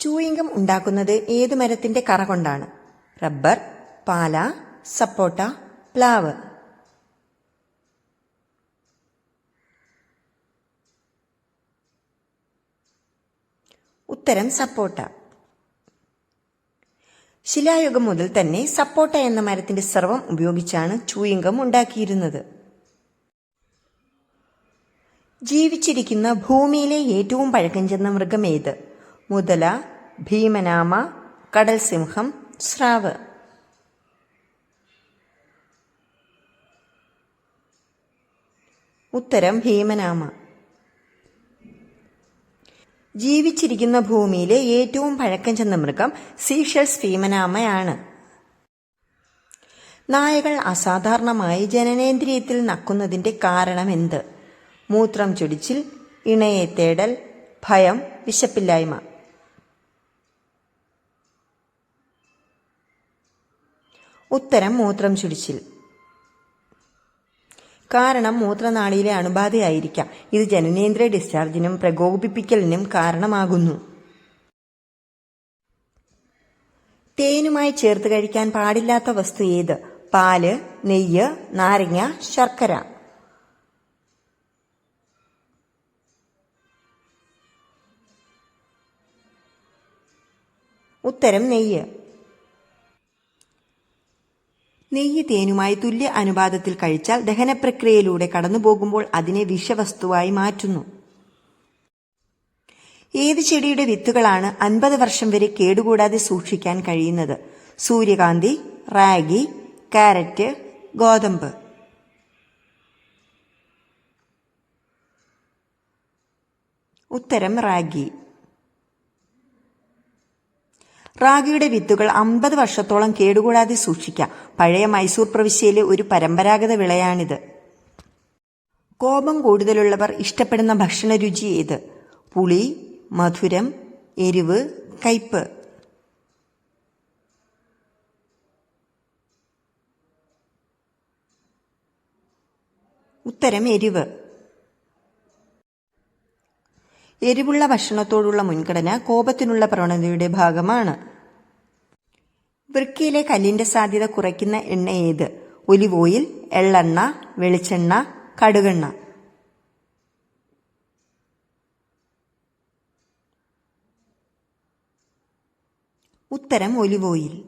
Chewing gum ഉണ്ടാക്കുന്നത് ഏത് മരത്തിന്റെ കറ കൊണ്ടാണ്? റബ്ബർ പാല സപ്പോട്ട പ്ലാവ്. ഉത്തരം സപ്പോട്ട. ശിലായുഗം മുതൽ തന്നെ സപ്പോട്ട എന്ന മരത്തിന്റെ സർവം ഉപയോഗിച്ചാണ് ചൂയിങ്കം ഉണ്ടാക്കിയിരുന്നത്. ജീവിച്ചിരിക്കുന്ന ഭൂമിയിലെ ഏറ്റവും പഴക്കം ചെന്ന മൃഗം ഏത്? മുതല ഭീമനാമ കടൽ സിംഹം സ്രാവ്. ഉത്തരം ഭീമനാമ. ജീവിച്ചിരിക്കുന്ന ഭൂമിയിലെ ഏറ്റവും പഴക്കം ചെന്ന മൃഗം സീഷൽസ് ഭീമനാമയാണ്. നായകൾ അസാധാരണമായി ജനനേന്ദ്രിയത്തിൽ നക്കുന്നതിന്റെ കാരണം എന്ത് മൂത്രം ചൊടിച്ചിൽ ഇണയെ തേടൽ ഭയം വിശപ്പില്ലായ്മ. ഉത്തരം മൂത്രം ചുടിച്ചിൽ. കാരണം മൂത്രനാളിയിലെ അണുബാധയായിരിക്കാം. ഇത് ജനനേന്ദ്ര ഡിസ്ചാർജിനും പ്രകോപിപ്പിക്കലിനും കാരണമാകുന്നു. തേനുമായി ചേർത്ത് കഴിക്കാൻ പാടില്ലാത്ത വസ്തു ഏത്? പാൽ നെയ്യ് നാരങ്ങ ശർക്കര. ഉത്തരം നെയ്യ്. നെയ്യ് തേനുമായി തുല്യ അനുപാതത്തിൽ കഴിച്ചാൽ ദഹനപ്രക്രിയയിലൂടെ കടന്നുപോകുമ്പോൾ അതിനെ വിഷവസ്തുവായി മാറ്റുന്നു. ഏത് ചെടിയുടെ വിത്തുകളാണ് അൻപത് വർഷം വരെ കേടുകൂടാതെ സൂക്ഷിക്കാൻ കഴിയുന്നത്? സൂര്യകാന്തി റാഗി കാരറ്റ് ഗോതമ്പ്. ഉത്തരം റാഗി. റാഗിയുടെ വിത്തുകൾ അമ്പത് വർഷത്തോളം കേടുകൂടാതെ സൂക്ഷിക്കാം. പഴയ മൈസൂർ പ്രവിശ്യയിലെ ഒരു പരമ്പരാഗത വിളയാണിത്. കോപം കൂടുതലുള്ളവർ ഇഷ്ടപ്പെടുന്ന ഭക്ഷണ രുചി ഏത്? പുളി മധുരം എരിവ് കയ്പ് ഉത്തരം എരിവ്. എരിവുള്ള ഭക്ഷണത്തോടുള്ള മുൻഗണന കോപത്തിനുള്ള പ്രവണതയുടെ ഭാഗമാണ്. വൃക്കയിലെ കല്ലിന്റെ സാധ്യത കുറയ്ക്കുന്ന എണ്ണ ഏത്? ഒലിവ് ഓയിൽ എള്ളെണ്ണ വെളിച്ചെണ്ണ കടുകെണ്ണ. ഉത്തരം ഒലിവ് ഓയിൽ.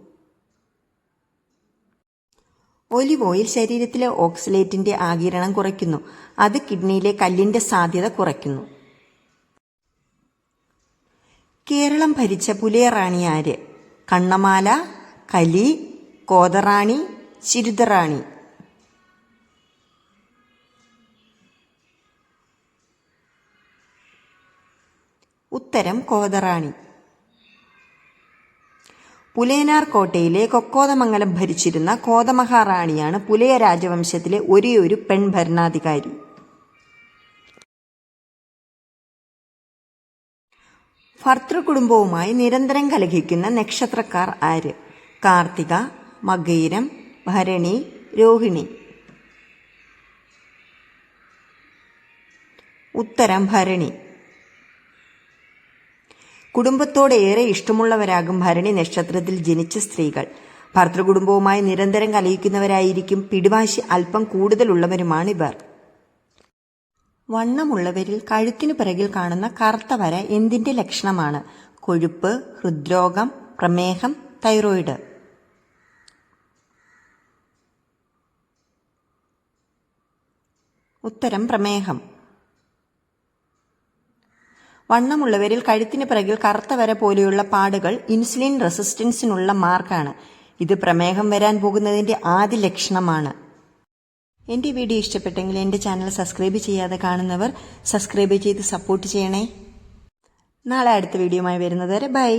ഒലിവ് ഓയിൽ ശരീരത്തിലെ ഓക്സിലേറ്റിന്റെ ആകിരണം കുറയ്ക്കുന്നു. അത് കിഡ്നിയിലെ കല്ലിന്റെ സാധ്യത കുറയ്ക്കുന്നു. കേരളം ഭരിച്ച പുലയറാണി ആര്? കണ്ണമാല കലി കോതറാണി ചിരുതറാണി. ഉത്തരം കോതറാണി. പുലയനാർ കോട്ടയിലെ കൊക്കോതമംഗലം ഭരിച്ചിരുന്ന കോതമഹാറാണിയാണ് പുലയ രാജവംശത്തിലെ ഒരേയൊരു പെൺ ഭരണാധികാരി ഭർത്തൃകുടുംബവുമായി നിരന്തരം കലഹിക്കുന്ന നക്ഷത്രക്കാർ ആര്? കാർത്തിക മകയിരം ഭരണി രോഹിണി. ഉത്തരം ഭരണി. കുടുംബത്തോട് ഏറെ ഇഷ്ടമുള്ളവരാകും ഭരണി നക്ഷത്രത്തിൽ ജനിച്ച സ്ത്രീകൾ. ഭർത്തൃകുടുംബവുമായി നിരന്തരം കലഹിക്കുന്നവരായിരിക്കും പിടിവാശി അല്പം കൂടുതലുള്ളവരുമാണ് ഇവർ. വണ്ണമുള്ളവരിൽ കഴുത്തിനു പിറകിൽ കാണുന്ന കറുത്ത വര എന്തിന്റെ ലക്ഷണമാണ്? കൊഴുപ്പ് ഹൃദ്രോഗം പ്രമേഹം തൈറോയിഡ്. ഉത്തരം പ്രമേഹം. വണ്ണമുള്ളവരിൽ കഴുത്തിന് പിറകിൽ കറുത്ത വര പോലെയുള്ള പാടുകൾ ഇൻസുലിൻ റെസിസ്റ്റൻസിനുള്ള മാർക്കാണ് ഇത് പ്രമേഹം വരാൻ പോകുന്നതിന്റെ ആദ്യ ലക്ഷണമാണ്. എന്റെ വീഡിയോ ഇഷ്ടപ്പെട്ടെങ്കിൽ എന്റെ ചാനൽ സബ്സ്ക്രൈബ് ചെയ്യാതെ കാണുന്നവർ സബ്സ്ക്രൈബ് ചെയ്ത് സപ്പോർട്ട് ചെയ്യണേ. നാളെ അടുത്ത വീഡിയോയുമായി വരുന്നത് വരെ ബൈ.